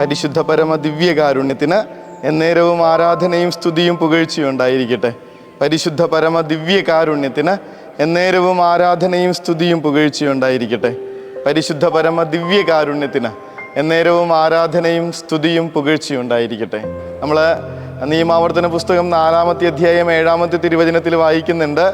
പരിശുദ്ധ പരമ ദിവ്യകാരുണ്യത്തിന് എന്നേരവും ആരാധനയും സ്തുതിയും പുകഴ്ചയും ഉണ്ടായിരിക്കട്ടെ. പരിശുദ്ധ പരമ ദിവ്യകാരുണ്യത്തിന് എന്നേരവും ആരാധനയും സ്തുതിയും പുകഴ്ചയും ഉണ്ടായിരിക്കട്ടെ. പരിശുദ്ധ പരമ ദിവ്യകാരുണ്യത്തിന് എന്നേരവും ആരാധനയും സ്തുതിയും പുകഴ്ചയും ഉണ്ടായിരിക്കട്ടെ. നമ്മൾ നിയമാവർത്തന പുസ്തകം നാലാമത്തെ അധ്യായം ഏഴാമത്തെ തിരുവചനത്തിൽ വായിക്കുന്നുണ്ട്.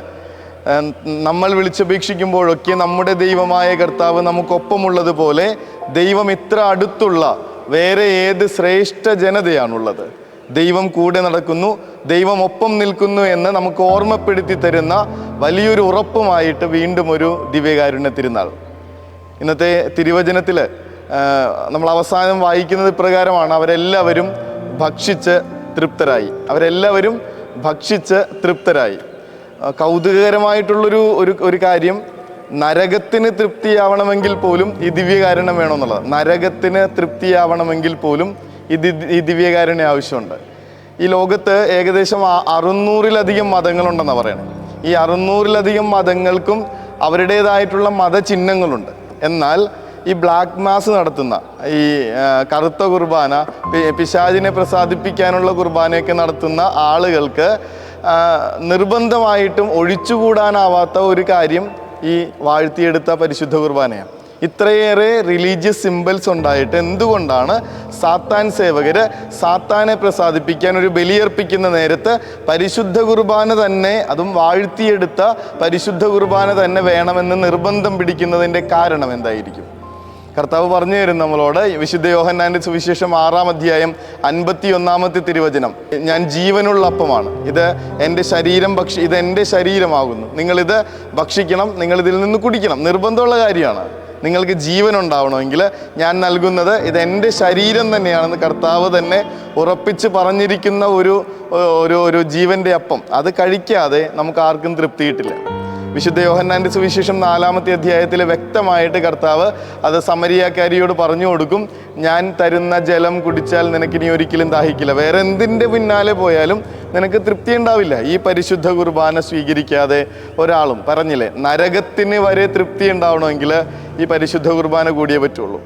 നമ്മൾ വിളിച്ചപേക്ഷിക്കുമ്പോഴൊക്കെ നമ്മുടെ ദൈവമായ കർത്താവ് നമുക്കൊപ്പമുള്ളതുപോലെ ദൈവം ഇത്ര അടുത്തുള്ള വേറെ ഏത് ശ്രേഷ്ഠ ജനതയാണുള്ളത്? ദൈവം കൂടെ നടക്കുന്നു ദൈവം ഒപ്പം നിൽക്കുന്നു എന്ന് നമുക്ക് ഓർമ്മപ്പെടുത്തി തരുന്ന വലിയൊരു ഉറപ്പുമായിട്ട് വീണ്ടും ഒരു ദിവ്യകാരുണ്യ തിരുനാൾ. ഇന്നത്തെ തിരുവചനത്തിൽ നമ്മൾ അവസാനം വായിക്കുന്നത് ഇപ്രകാരമാണ് അവരെല്ലാവരും ഭക്ഷിച്ച് തൃപ്തരായി. അവരെല്ലാവരും ഭക്ഷിച്ച് തൃപ്തരായി. കൗതുകകരമായിട്ടുള്ളൊരു ഒരു ഒരു കാര്യം നരകത്തിന് തൃപ്തിയാവണമെങ്കിൽ പോലും ഈ ദിവ്യകാരുണ്യം വേണമെന്നുള്ളത്. നരകത്തിന് തൃപ്തിയാവണമെങ്കിൽ പോലും ഈ ഈ ദിവ്യകാരുണ്യം ആവശ്യമുണ്ട്. ഈ ലോകത്ത് ഏകദേശം അറുന്നൂറിലധികം മതങ്ങളുണ്ടെന്നാണ് പറയുന്നത് ഈ അറുന്നൂറിലധികം മതങ്ങൾക്കും അവരുടേതായിട്ടുള്ള മതചിഹ്നങ്ങളുണ്ട്. എന്നാൽ ഈ ബ്ലാക്ക് മാസ് നടത്തുന്ന ഈ കറുത്ത കുർബാന പിശാചിനെ പ്രസാദിപ്പിക്കാനുള്ള കുർബാനയൊക്കെ നടത്തുന്ന ആളുകൾക്ക് നിർബന്ധമായിട്ടും ഒഴിച്ചുകൂടാനാവാത്ത ഒരു കാര്യം ഈ വാഴ്ത്തിയെടുത്ത പരിശുദ്ധ കുർബാനയാണ് ഇത്രയേറെ റിലീജിയസ് സിമ്പിൾസ് ഉണ്ടായിട്ട് എന്തുകൊണ്ടാണ് സാത്താൻ സേവകർ സാത്താനെ പ്രസാദിപ്പിക്കാൻ ഒരു ബലിയർപ്പിക്കുന്ന നേരത്ത് പരിശുദ്ധ കുർബാന തന്നെ അതും വാഴ്ത്തിയെടുത്ത പരിശുദ്ധ കുർബാന തന്നെ വേണമെന്ന് നിർബന്ധം പിടിക്കുന്നതിന്റെ കാരണം എന്തായിരിക്കും? കർത്താവ് പറഞ്ഞു തരും നമ്മളോട്. വിശുദ്ധ യോഹന്നാന്റെ സുവിശേഷം ആറാം അധ്യായം അൻപത്തി ഒന്നാമത്തെ തിരുവചനം. ഞാൻ ജീവനുള്ള അപ്പമാണ്. ഇത് എന്റെ ശരീരം ഭക്ഷി ഇത് എന്റെ ശരീരമാകുന്നു. നിങ്ങളിത് ഭക്ഷിക്കണം നിങ്ങൾ ഇതിൽ നിന്ന് കുടിക്കണം. നിർബന്ധമുള്ള കാര്യമാണ്. നിങ്ങൾക്ക് ജീവൻ ഉണ്ടാവണമെങ്കിൽ ഞാൻ നൽകുന്നത് ഇത് എന്റെ ശരീരം തന്നെയാണെന്ന് കർത്താവ് തന്നെ ഉറപ്പിച്ച് പറഞ്ഞിരിക്കുന്ന ഒരു ഒരു ഒരു ജീവന്റെ അപ്പം. അത് കഴിക്കാതെ നമുക്ക് ആർക്കും തൃപ്തി കിട്ടില്ല വിശുദ്ധ യോഹന്നാന്റെ സുവിശേഷം നാലാമത്തെ അധ്യായത്തിൽ വ്യക്തമായിട്ട് കർത്താവ് അത് സമരിയാക്കാരിയോട് പറഞ്ഞു കൊടുക്കും ഞാൻ തരുന്ന ജലം കുടിച്ചാൽ നിനക്കിനി ഒരിക്കലും ദാഹിക്കില്ല. വേറെ എന്തിന്റെ പിന്നാലെ പോയാലും നിനക്ക് തൃപ്തി ഉണ്ടാവില്ല. ഈ പരിശുദ്ധ കുർബാന സ്വീകരിക്കാതെ ഒരാളും പറഞ്ഞില്ലേ നരകത്തിന് വരെ തൃപ്തി ഉണ്ടാവണമെങ്കിൽ ഈ പരിശുദ്ധ കുർബാന കൂടിയേ പറ്റുള്ളൂ.